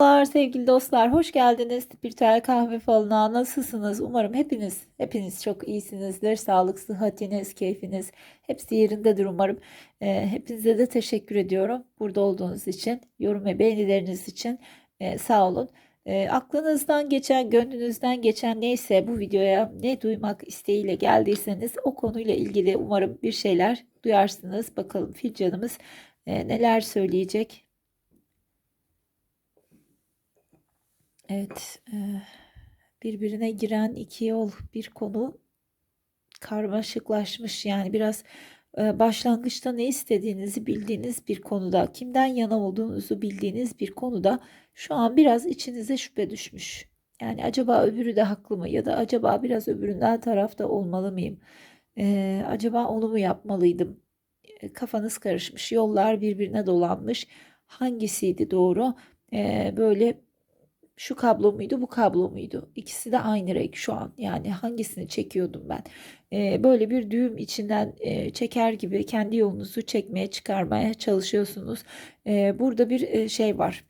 Merhabalar sevgili dostlar, hoş geldiniz. Spiritüel Kahve Falı'na nasılsınız? Umarım hepiniz, hepiniz çok iyisinizdir. Sağlık, sıhhatiniz, keyfiniz hepsi yerindedir umarım. Ee, hepinize de teşekkür ediyorum burada olduğunuz için, yorum ve beğenileriniz için Ee, sağ olun. Ee, aklınızdan geçen, gönlünüzden geçen neyse bu videoya ne duymak isteğiyle geldiyseniz o konuyla ilgili umarım bir şeyler duyarsınız. Bakalım fil canımız e, neler söyleyecek. Evet, e, birbirine giren iki yol, bir konu karmaşıklaşmış. Yani biraz e, başlangıçta ne istediğinizi bildiğiniz bir konuda, kimden yana olduğunuzu bildiğiniz bir konuda şu an biraz içinize şüphe düşmüş. Yani acaba öbürü de haklı mı ya da acaba biraz öbüründen tarafta olmalı mıyım? E, acaba onu mu yapmalıydım? Kafanız karışmış, yollar birbirine dolanmış. Hangisiydi doğru? E, böyle şu kablo muydu, bu kablo muydu? İkisi de aynı renk şu an. Yani hangisini çekiyordum ben? Ee, böyle bir düğüm içinden e, çeker gibi kendi yolunuzu çekmeye, çıkarmaya çalışıyorsunuz. Ee, burada bir e, şey var.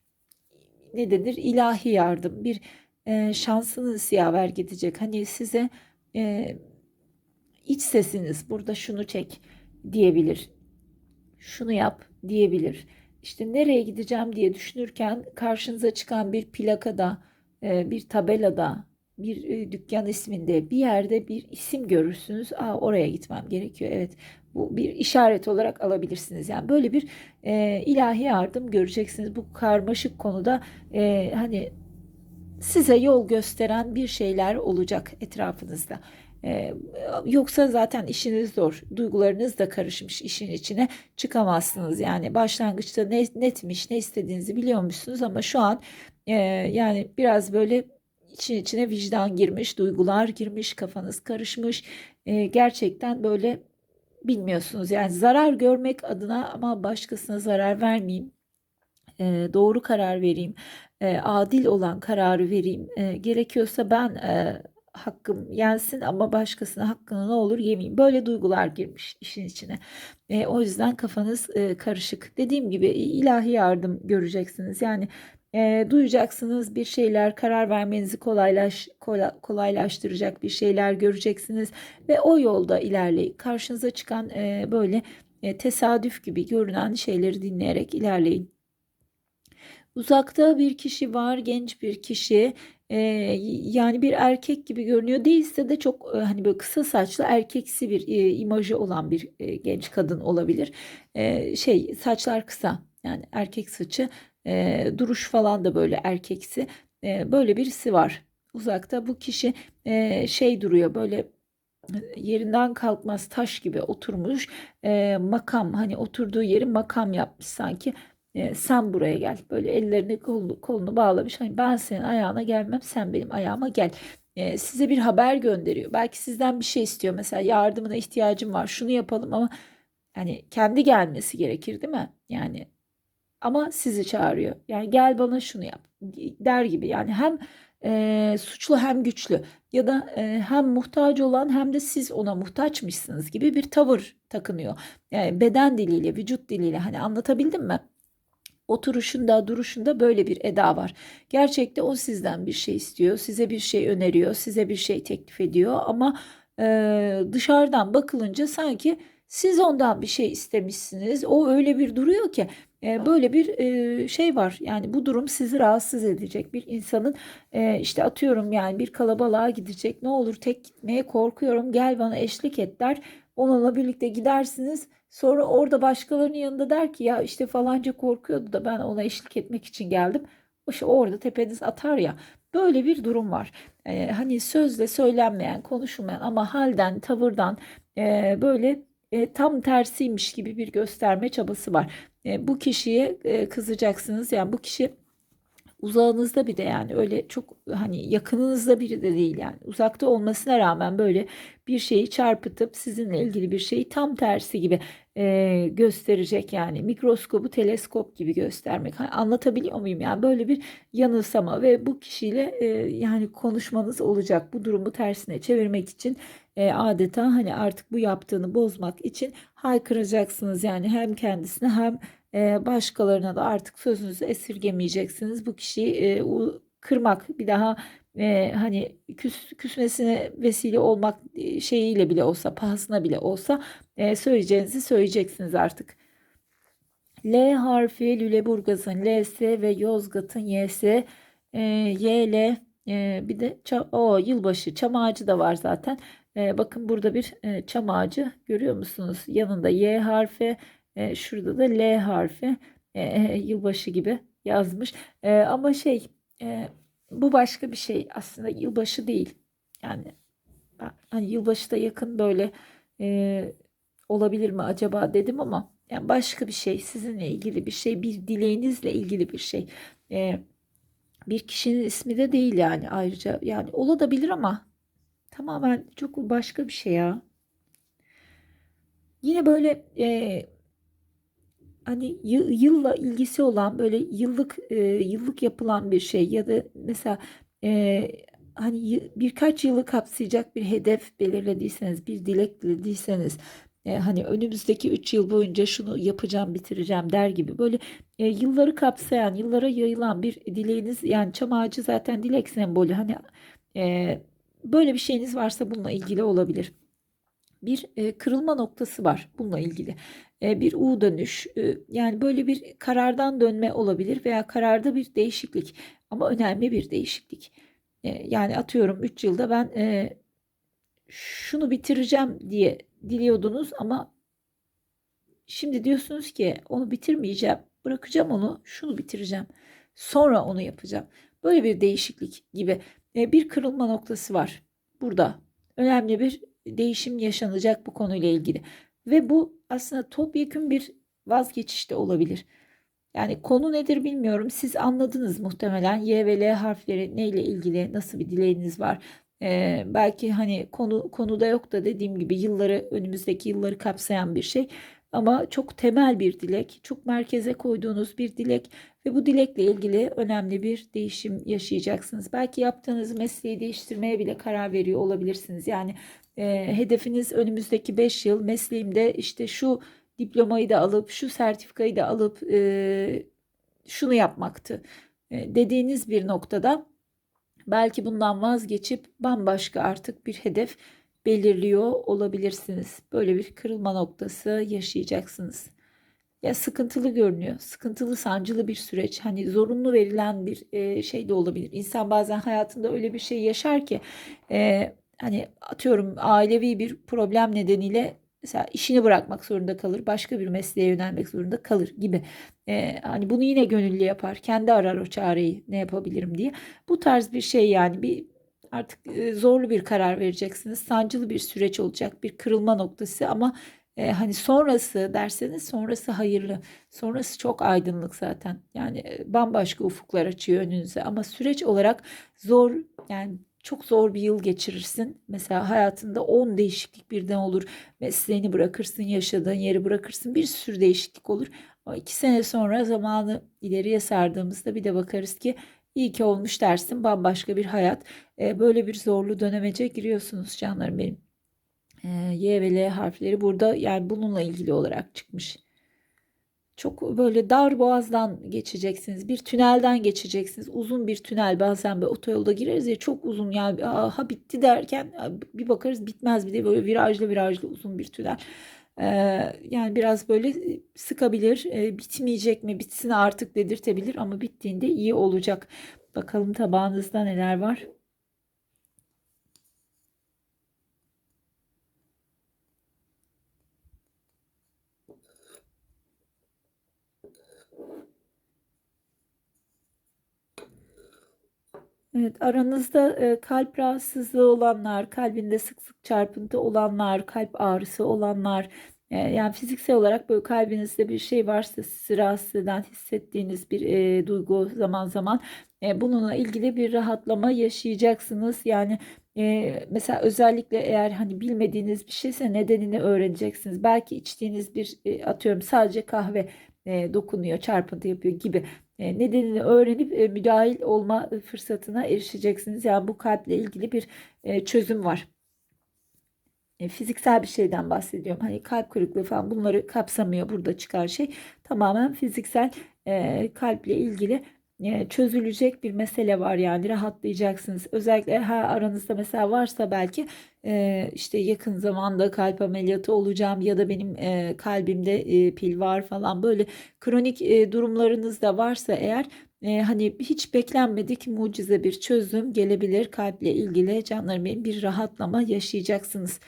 Ne denir? İlahi yardım. Bir e, şansınız yaver gidecek. Hani size e, iç sesiniz burada şunu çek diyebilir. Şunu yap diyebilir işte nereye gideceğim diye düşünürken karşınıza çıkan bir plakada, e, bir tabelada, bir e, dükkan isminde bir yerde bir isim görürsünüz. Aa oraya gitmem gerekiyor. Evet bu bir işaret olarak alabilirsiniz. Yani böyle bir e, ilahi yardım göreceksiniz. Bu karmaşık konuda e, hani size yol gösteren bir şeyler olacak etrafınızda. Ee, yoksa zaten işiniz zor. Duygularınız da karışmış işin içine çıkamazsınız. Yani başlangıçta ne, netmiş ne istediğinizi biliyormuşsunuz ama şu an e, yani biraz böyle için içine vicdan girmiş, duygular girmiş, kafanız karışmış. E, gerçekten böyle bilmiyorsunuz. Yani zarar görmek adına ama başkasına zarar vermeyeyim. E, doğru karar vereyim. Adil olan kararı vereyim. E, gerekiyorsa ben hakkım yensin ama başkasına hakkını ne olur yemeyeyim. Böyle duygular girmiş işin içine. E, o yüzden kafanız e, karışık. Dediğim gibi ilahi yardım göreceksiniz. Yani e, duyacaksınız bir şeyler, karar vermenizi kolaylaş, kolaylaştıracak bir şeyler göreceksiniz ve o yolda ilerleyin. Karşınıza çıkan e, böyle e, tesadüf gibi görünen şeyleri dinleyerek ilerleyin. Uzakta bir kişi var, genç bir kişi. Ee, yani bir erkek gibi görünüyor. Değilse de çok e, hani böyle kısa saçlı erkeksi bir e, imajı olan bir e, genç kadın olabilir. E, şey saçlar kısa yani erkek saçı e, duruş falan da böyle erkeksi. E, böyle birisi var. Uzakta bu kişi e, şey duruyor böyle e, yerinden kalkmaz taş gibi oturmuş e, makam hani oturduğu yeri makam yapmış sanki e, sen buraya gel. Böyle ellerini kolunu, kolunu bağlamış. Hani ben senin ayağına gelmem sen benim ayağıma gel. E, size bir haber gönderiyor. Belki sizden bir şey istiyor. Mesela yardımına ihtiyacım var. Şunu yapalım ama hani kendi gelmesi gerekir değil mi? Yani ama sizi çağırıyor. Yani gel bana şunu yap der gibi. Yani hem e, suçlu hem güçlü ya da e, hem muhtaç olan hem de siz ona muhtaçmışsınız gibi bir tavır takınıyor. Yani beden diliyle, vücut diliyle hani anlatabildim mi? Oturuşunda, duruşunda böyle bir eda var. Gerçekte o sizden bir şey istiyor, size bir şey öneriyor, size bir şey teklif ediyor ama e, dışarıdan bakılınca sanki siz ondan bir şey istemişsiniz. O öyle bir duruyor ki e, böyle bir e, şey var. Yani bu durum sizi rahatsız edecek. Bir insanın e, işte atıyorum yani bir kalabalığa gidecek. Ne olur tek gitmeye korkuyorum. Gel bana eşlik et der. Onunla birlikte gidersiniz. Sonra orada başkalarının yanında der ki ya işte falanca korkuyordu da ben ona eşlik etmek için geldim. İşte orada tepeniz atar ya. Böyle bir durum var. Ee, hani sözle söylenmeyen, konuşulmayan ama halden, tavırdan e, böyle e, tam tersiymiş gibi bir gösterme çabası var. E, bu kişiye e, kızacaksınız. Yani bu kişi uzağınızda bir de yani öyle çok hani yakınınızda biri de değil yani. Uzakta olmasına rağmen böyle bir şeyi çarpıtıp sizinle ilgili bir şeyi tam tersi gibi e, gösterecek yani. Mikroskobu teleskop gibi göstermek. Anlatabiliyor muyum yani böyle bir yanılsama ve bu kişiyle e, yani konuşmanız olacak. Bu durumu tersine çevirmek için e, adeta hani artık bu yaptığını bozmak için haykıracaksınız yani. Hem kendisine hem başkalarına da artık sözünüzü esirgemeyeceksiniz. Bu kişiyi kırmak bir daha hani küs, küsmesine vesile olmak şeyiyle bile olsa pahasına bile olsa söyleyeceğinizi söyleyeceksiniz artık. L harfi Lüleburgaz'ın L'si ve Yozgat'ın Y'si e, Y, L e, bir de o yılbaşı çam ağacı da var zaten. E, bakın burada bir e, çam ağacı görüyor musunuz? Yanında Y harfi e, şurada da L harfi e, yılbaşı gibi yazmış. E, ama şey e, bu başka bir şey aslında yılbaşı değil. Yani hani yılbaşı da yakın böyle e, olabilir mi acaba dedim ama yani başka bir şey sizinle ilgili bir şey bir dileğinizle ilgili bir şey. E, bir kişinin ismi de değil yani ayrıca yani olabilir ama tamamen çok başka bir şey ya. Yine böyle e, hani yı- yılla ilgisi olan böyle yıllık e, yıllık yapılan bir şey ya da mesela e, hani birkaç yılı kapsayacak bir hedef belirlediyseniz, bir dilek dilediyseniz e, hani önümüzdeki 3 yıl boyunca şunu yapacağım, bitireceğim der gibi böyle e, yılları kapsayan, yıllara yayılan bir dileğiniz yani çam ağacı zaten dilek sembolü hani e, böyle bir şeyiniz varsa bununla ilgili olabilir bir e, kırılma noktası var bununla ilgili. Bir U dönüş yani böyle bir karardan dönme olabilir veya kararda bir değişiklik ama önemli bir değişiklik. Yani atıyorum 3 yılda ben şunu bitireceğim diye diliyordunuz ama şimdi diyorsunuz ki onu bitirmeyeceğim, bırakacağım onu, şunu bitireceğim. Sonra onu yapacağım. Böyle bir değişiklik gibi bir kırılma noktası var burada. Önemli bir değişim yaşanacak bu konuyla ilgili. Ve bu aslında topyekün bir vazgeçiş de olabilir. Yani konu nedir bilmiyorum. Siz anladınız muhtemelen. Y ve L harfleri neyle ilgili, nasıl bir dileğiniz var. Ee, belki hani konu konuda yok da dediğim gibi yılları önümüzdeki yılları kapsayan bir şey. Ama çok temel bir dilek, çok merkeze koyduğunuz bir dilek ve bu dilekle ilgili önemli bir değişim yaşayacaksınız. Belki yaptığınız mesleği değiştirmeye bile karar veriyor olabilirsiniz. Yani e, hedefiniz önümüzdeki 5 yıl mesleğimde işte şu diplomayı da alıp şu sertifikayı da alıp e, şunu yapmaktı e, dediğiniz bir noktada belki bundan vazgeçip bambaşka artık bir hedef belirliyor olabilirsiniz. Böyle bir kırılma noktası yaşayacaksınız. Ya sıkıntılı görünüyor. Sıkıntılı, sancılı bir süreç. Hani zorunlu verilen bir e, şey de olabilir. İnsan bazen hayatında öyle bir şey yaşar ki e, hani atıyorum ailevi bir problem nedeniyle mesela işini bırakmak zorunda kalır, başka bir mesleğe yönelmek zorunda kalır gibi. Ee, hani bunu yine gönüllü yapar, kendi arar o çareyi ne yapabilirim diye. Bu tarz bir şey yani bir artık e, zorlu bir karar vereceksiniz, sancılı bir süreç olacak, bir kırılma noktası ama e, hani sonrası derseniz sonrası hayırlı, sonrası çok aydınlık zaten. Yani e, bambaşka ufuklar açıyor önünüze ama süreç olarak zor yani çok zor bir yıl geçirirsin. Mesela hayatında 10 değişiklik birden olur. Mesleğini bırakırsın, yaşadığın yeri bırakırsın. Bir sürü değişiklik olur. Ama iki sene sonra zamanı ileriye sardığımızda bir de bakarız ki iyi ki olmuş dersin. Bambaşka bir hayat. E, böyle bir zorlu dönemece giriyorsunuz canlarım benim. E, y ve L harfleri burada yani bununla ilgili olarak çıkmış. Çok böyle dar boğazdan geçeceksiniz. Bir tünelden geçeceksiniz. Uzun bir tünel. Bazen bir otoyolda gireriz ya çok uzun yani ha bitti derken bir bakarız bitmez bir de böyle virajlı virajlı uzun bir tünel. Ee, yani biraz böyle sıkabilir. Ee, bitmeyecek mi? Bitsin artık dedirtebilir ama bittiğinde iyi olacak. Bakalım tabağınızda neler var. Evet, aranızda e, kalp rahatsızlığı olanlar, kalbinde sık sık çarpıntı olanlar, kalp ağrısı olanlar, e, yani fiziksel olarak böyle kalbinizde bir şey varsa sizi rahatsız eden hissettiğiniz bir e, duygu zaman zaman e, bununla ilgili bir rahatlama yaşayacaksınız. Yani e, mesela özellikle eğer hani bilmediğiniz bir şeyse nedenini öğreneceksiniz. Belki içtiğiniz bir e, atıyorum sadece kahve e, dokunuyor, çarpıntı yapıyor gibi nedenini öğrenip e, müdahil olma fırsatına erişeceksiniz. Yani bu kalple ilgili bir e, çözüm var. e, fiziksel bir şeyden bahsediyorum. Hani kalp kırıklığı falan bunları kapsamıyor burada çıkan şey. Tamamen fiziksel e, kalple ilgili e, çözülecek bir mesele var yani rahatlayacaksınız. Özellikle ha, aranızda mesela varsa belki e, işte yakın zamanda kalp ameliyatı olacağım ya da benim e, kalbimde e, pil var falan böyle kronik e, durumlarınız da varsa eğer e, hani hiç beklenmedik mucize bir çözüm gelebilir kalple ilgili canlarım benim bir rahatlama yaşayacaksınız.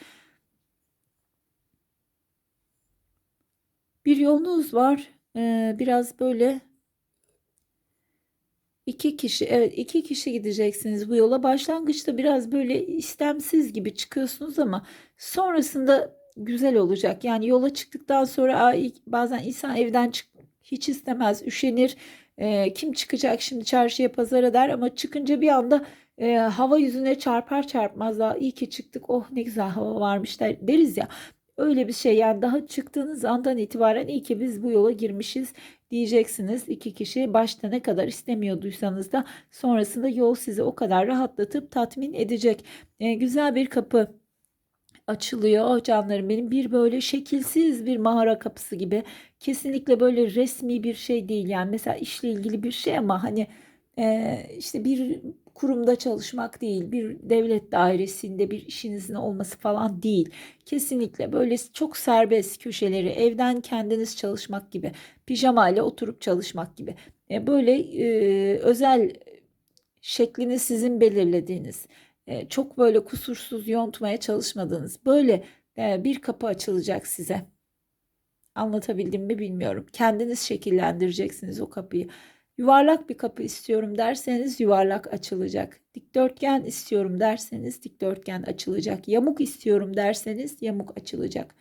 Bir yolunuz var. E, biraz böyle iki kişi evet iki kişi gideceksiniz bu yola. Başlangıçta biraz böyle istemsiz gibi çıkıyorsunuz ama sonrasında güzel olacak. Yani yola çıktıktan sonra "Aa, ilk- bazen insan evden çık hiç istemez, üşenir. E, kim çıkacak şimdi çarşıya pazara der ama çıkınca bir anda e, hava yüzüne çarpar çarpmaz daha iyi ki çıktık. Oh ne güzel hava varmış der, deriz ya. Öyle bir şey yani daha çıktığınız andan itibaren iyi ki biz bu yola girmişiz diyeceksiniz. İki kişi başta ne kadar istemiyorduysanız da sonrasında yol sizi o kadar rahatlatıp tatmin edecek. E, güzel bir kapı açılıyor canlarım benim bir böyle şekilsiz bir mağara kapısı gibi kesinlikle böyle resmi bir şey değil yani mesela işle ilgili bir şey ama hani e, işte bir kurumda çalışmak değil bir devlet dairesinde bir işinizin olması falan değil kesinlikle böyle çok serbest köşeleri evden kendiniz çalışmak gibi pijama ile oturup çalışmak gibi E, böyle e, özel şeklini sizin belirlediğiniz e, çok böyle kusursuz yontmaya çalışmadığınız böyle e, bir kapı açılacak size. Anlatabildim mi bilmiyorum. Kendiniz şekillendireceksiniz o kapıyı. Yuvarlak bir kapı istiyorum derseniz yuvarlak açılacak. Dikdörtgen istiyorum derseniz dikdörtgen açılacak. Yamuk istiyorum derseniz yamuk açılacak.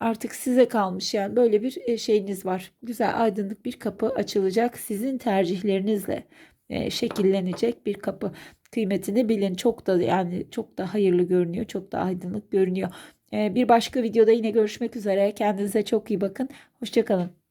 Artık size kalmış yani böyle bir e, şeyiniz var. Güzel aydınlık bir kapı açılacak sizin tercihlerinizle e, şekillenecek bir kapı. Kıymetini bilin. Çok da yani çok da hayırlı görünüyor. Çok da aydınlık görünüyor. E, bir başka videoda yine görüşmek üzere. Kendinize çok iyi bakın. Hoşçakalın.